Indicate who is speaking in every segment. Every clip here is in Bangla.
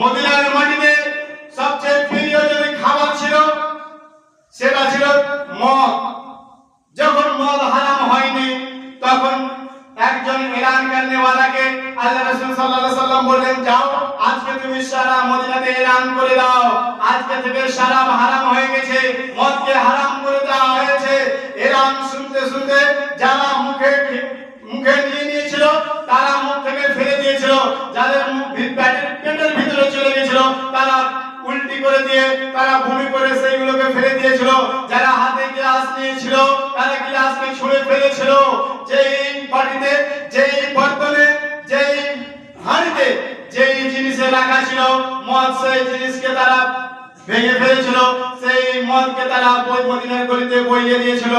Speaker 1: মদিনার মাটিতে সবচেয়ে প্রিয় যদি খাবার ছিল, সেটা ছিল মদ। যখন মদ হারাম হয়নি, তখন একজন এলান করনেওয়ালাকে আল্লাহ রাসূল সাল্লাল্লাহু সাল্লাম বললেন, যাও, আজকে তুমি সারা মদিনাতে এলান করে দাও। আজকে থেকে শরাব হারাম হয়ে গেছে, মদকে হারাম করে দেওয়া হয়েছে। এলান শুনতে শুনতে যারা মুখে মুখে নিয়ে নিয়েছিল, তারা মুখ থেকে ফেলে দিয়েছিল। যাদের মুখ তারা উল্টি করে দিয়ে, তারা ভূমি করে সেইগুলোকে ফেলে দিয়েছিল। যারা হাতে গ্লাস নিয়েছিল, তারা গ্লাসকে ছুঁড়ে ফেলেছিল। যেই যেই বর্তনে, যেই যেই জিনিসে রাখা ছিল, মদ সেই জিনিসকে তারা ভেঙে ফেলেছিল। সেই মদকে তারা বই মদিনার গলিতে বইয়ে দিয়েছিল।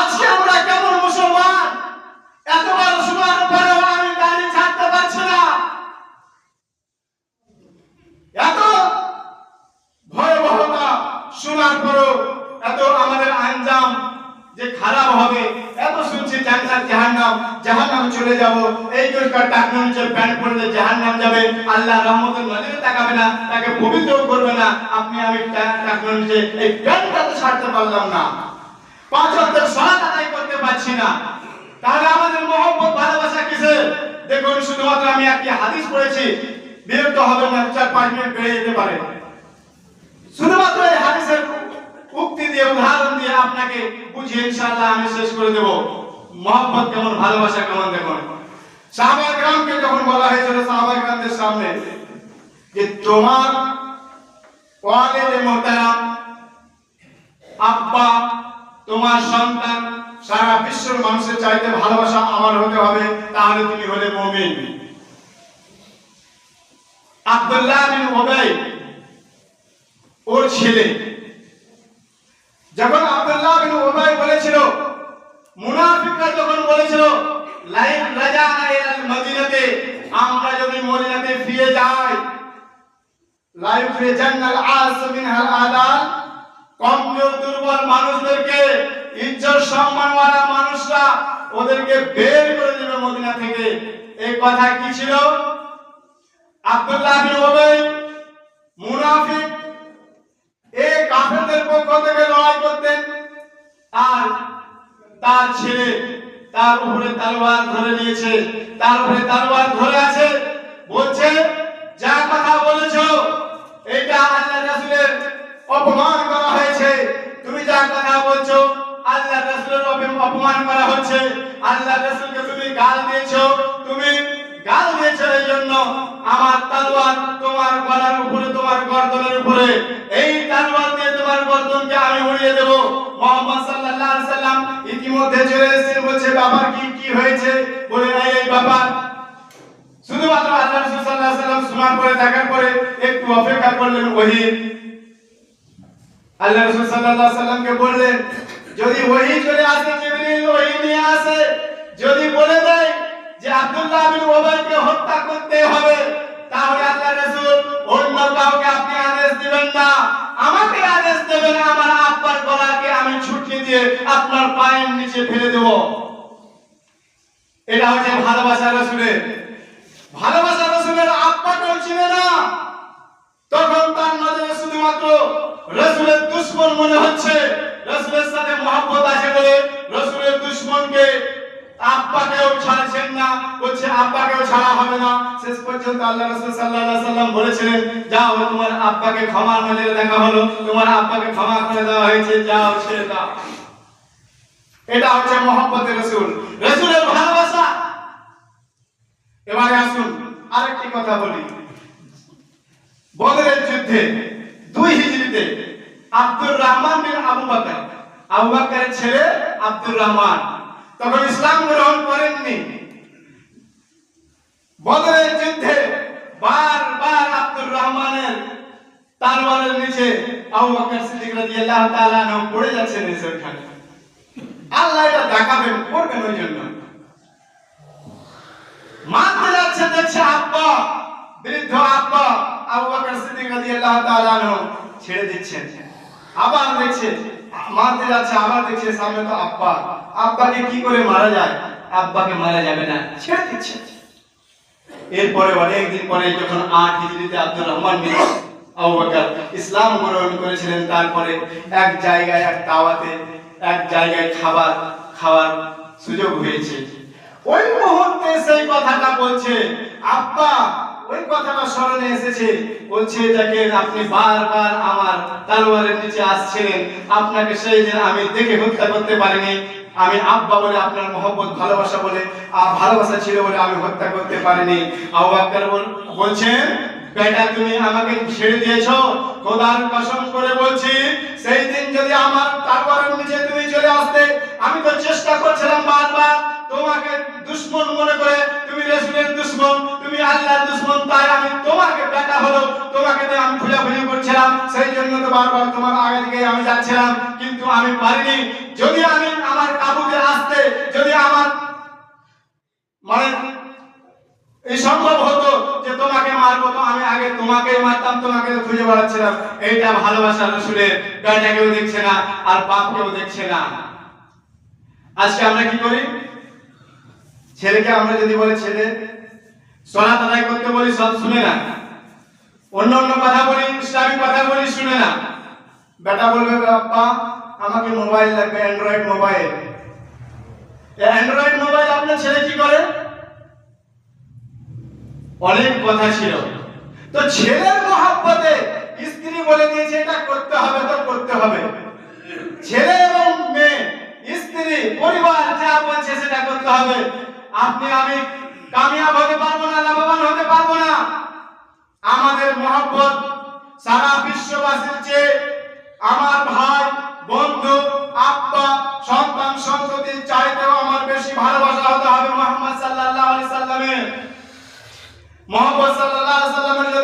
Speaker 1: আজকে আমরা কেমন মুসলমান? এতবার এত ভয়াবহতা শোনার পরও এত আমাদের আঞ্জাম যে খারাপ হবে, এত শুনছি জান্নাত জাহান্নাম জাহান্নাম চলে যাব। এই জোরকার টাকনো নিচে প্যান্ট পরলে জাহান্নাম যাবে, আল্লাহ রহমতের নজরে তাকাবে না, তাকে পবিত্র করবে না। আপনি আমি টাকনো নিচে এই প্যান্টটা তো ছাড়তে পারলাম না। পাঁচ অক্টের সালাত আদায় করতে পারছি না। তাহলে আমাদের মহব্বত, ভালোবাসা কিসে দেখুন, শুধুমাত্র আমি একটি হাদিস পড়েছি বিরক্ত হবেন না, চার পাঁচ মিনিট বেড়ে যেতে পারে। শুধুমাত্র এই হাদিসের উক্তি দিয়ে, উদাহরণ দিয়ে আপনাকে বুঝিয়ে ইনশাআল্লাহ আমি শেষ করে দেব। মহব্বত কেমন, ভালোবাসা কেমন দেখুন। সাহাবা গ্রামকে যখন বলা হয়েছিল সাহাবা গ্রামদের সামনে যে তোমার ওয়ালিদে মোহতারাম আব্বা, তোমার সন্তান সারা বিশ্বের মানুষের চাইতে ভালোবাসা আমার হতে হবে, তাহলে তুমি হলে মুমিন। আব্দুল্লাহ বিন উবাই, ওর ছেলে। যখন আব্দুল্লাহ বিন উবাই বলেছিল, মুনাফিকরা যখন বলেছিল, লাইন রাজানা ইলাল মদিনাতে, আমরা যদি মদিনাতে ফিরে যাই লাইফে জান্নাল আস মিনহাল আদাল কমজোর, দুর্বল মানুষদেরকে, ইজ্জত সম্মানওয়ালা মানুষরা ওদেরকে বের করে দেবে মদিনা থেকে। এই কথা কি ছিল? আব্দুল্লাহ বিন উবাই মুনাফিক এই কাফেরদের পক্ষ থেকে লড়াই করতেন। আর তার ছেলে তার উপরে তলোয়ার ধরে নিয়েছে, তার উপরে তলোয়ার ধরে আছে, বলছে যা কথা বলেছ, এটা আল্লাহ রাসূলের অপমান করা হয়েছে। তুমি যা কথা বলছো, আল্লাহ রাসূলের অপ- অপমান করা হচ্ছে। আল্লাহ রাসূলকে তুমি গাল দিয়েছ, তুমি গাল দিয়েছ এই জন্য। আমার তলোয়ার তোমার গলার উপরে, তোমার গর্দনের উপরে। এই তলোয়ার দিয়ে তোমার গর্দনকে আমি উড়িয়ে দেব। মোহাম্মদ সাল্লাল্লাহু আলাইহি সাল্লাম ইতিমধ্যে চলে এসেছেন, বলছে, বাবার কি কি হয়েছে? বলে, এই এই ব্যাপার শুধুমাত্র আল্লাহ রাসূল সাল্লাল্লাহু আলাইহি সাল্লাম শোনার পরে দেখার পরে একটু অপেক্ষা করলেন ওহী। আল্লাহ রাসূল সাল্লাল্লাহু আলাইহি সাল্লামকে বললেন, যদি ওহী চলে আসে, জিবরিল ওহী নিয়ে আসে, যদি বলে দেয় যে আব্দুল্লাহ বিন উবাইকে দেব এটা হচ্ছে ভালোবাসা রাসূলের। ভালোবাসা রাসূলের আব্বাকেও চিনে না। তখন তার নজরে শুধুমাত্র রসুলের দুশ্মন মনে হচ্ছে। রসুলের সাথে মহব্বত আছে বলে রসুলের দুশ্মনকে আব্বাকেও ছাড়ছেন না। বলছে আব্বাকেও ছাড়া হবে না। শেষ পর্যন্ত আল্লাহ রাসূল সাল্লাল্লাহু সাল্লাম বলেছিলেন, যাও, তোমার আব্বাকে ক্ষমার নজরে দেখা হলো। তোমার আব্বাকে ক্ষমা করে দেওয়া হয়েছে। যাও, ছেড়ে দাও। এটা হচ্ছে মহব্বতের রসুল। রসুলের ভালোবাসা। এবারে আসুন, আরেকটি কথা বলি। বদরের যুদ্ধে দুই হিজরিতে আব্দুর রহমান বিন আবু বকর। আবু বকরের ছেলে আব্দুর রহমান। তখন ইসলাম গ্রহণ করেননি। বদরের যুদ্ধে বারবার আব্দুর রহমানের তারওয়ারের নিচে আবু বকর সিদ্দিক রাদিয়াল্লাহু তাআলা নাম পড়ে যাচ্ছে নিচে ওখানে আল্লাহ এটা দেখাবেন, করবেন ওই জন্য। মারতে যাচ্ছে দেখছে আব্বা, বৃদ্ধ আব্বা, আবু বকর সিদ্দিক রাদিয়াল্লাহু তাআলা ছেড়ে দিচ্ছেন। আবার দেখছে মারতে যাচ্ছে, আবার দেখছে, সামনে তো আব্বা। আব্বাকে কি করে মারা যায়? আব্বাকে মারা যাবে না, ছেড়ে দিচ্ছে। এরপরে অনেকদিন পরে যখন আট হিজরিতে আব্দুর রহমান আবু বকর ইসলাম গ্রহণ করেছিলেন, তারপরে এক জায়গায়, এক দাওয়াতে এক জায়গায় খাবার, খাওয়ার সুযোগ হয়েছে। ওই মুহূর্তে সেই কথাটা বলছে, আব্বা, ওই কথাটা স্মরণে এসেছে। বলছে, দেখেন, আপনি বারবার আমার তালোয়ারের নিচে আসছিলেন আপনাকে সেই যে আমি দেখে হত্যা করতে পারিনি। আমি আব্বা বলে আপনার মহব্বত, ভালোবাসা বলে ভালোবাসা ছিল বলে আমি হত্যা করতে পারিনি। আবু বলছেন বেটা, তুমি আমাকে ছেড়ে দিয়েছ? খোদার কসম করে বলছি, সেই দিন যদি আমার তারপরের নিচে তুমি চলে আসতে, আমি তো চেষ্টা করছিলাম বারবার তোমাকে দুশ্মন মনে করে, তুমি রসুলের দুশ্মন, তুমি আল্লাহর দুশ্মন, তাই আমি তোমাকে বেটা হলো, তোমাকে তো আমি খুঁজাখুঁজি করছিলাম, সেই জন্য তো বারবার তোমার আগে দিকে আমি যাচ্ছিলাম, কিন্তু আমি পারিনি। যদি আমি আমার কাবুতে আসতে, যদি আমার মানে এই সম্ভব হতো যে তোমাকে মারবো তো আমি আগে তোমাকে মারতাম, তোমাকে খুঁজে বেড়াচ্ছিলাম এইটা ভালোবাসা রসুলের বেটাকেও দেখছে না, আর বাপকেও দেখছে না। আজকে আমরা কি করি? ছেলেকে আমরা যদি বলি ছেলে সলাত আদায় করতে বলি, সব শুনে না। অন্য অন্য কথা বলি, ইসলামিক কথা বলি, শুনে না। বেটা বলবে, বাপ্পা, আমাকে মোবাইল লাগবে, অ্যান্ড্রয়েড মোবাইল। অ্যান্ড্রয়েড মোবাইল আপনার ছেলে কি করে? অনেক কথা ছিল। তো ছেলের মহাব্বতে স্ত্রী বলে দিয়েছে, এটা করতে হবে তো করতে হবে। ছেলে এবং মেয়ে, স্ত্রী, পরিবার যা বলছে সেটা করতে হবে। আপনি, আমি কামিয়াব হতে পারব না, লাভবান হতে পারব না। আমাদের মহব্বত সারা বিশ্ববাসীর চেয়ে আমার ভাই, বন্ধু, আব্বা, সন্তান সন্ততির চাইতেও আমার বেশি ভালোবাসা হতে হবে মোহাম্মদ সাল্লাল্লাহু আলাইহি সাল্লামের মোহাম্মদ সাল্লাল্লাহু আলাইহি সাল্লামের যদি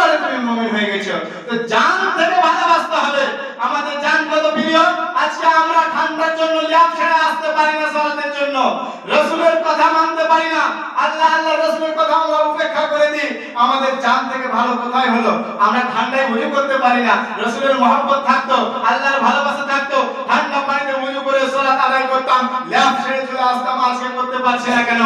Speaker 1: এইবারে তুমি মুমিন হয়ে গেছো। তো জান থেকে ভালোবাসতে হবে। আমাদের জান কত প্রিয়? আজকে আমরা ঠান্ডার জন্য ল্যাব ছেড়ে আসতে পারি না সালাতের জন্য। রাসূলের কথা মানতে পারি না। আল্লাহ আল্লাহ রাসূলের কথা আমরা উপেক্ষা করে দিই আমাদের জান থেকে ভালো কোথায় হলো? আমরা ঠান্ডায় উজু করতে পারি না। রাসূলের মহব্বত থাকতো, আল্লাহর ভালোবাসা থাকতো। ঠান্ডা পানিতে উজু করে সালাত আদায় করতাম। ল্যাব ছেড়ে চলে আসতাম, আজকে করতে পারছি না কেন?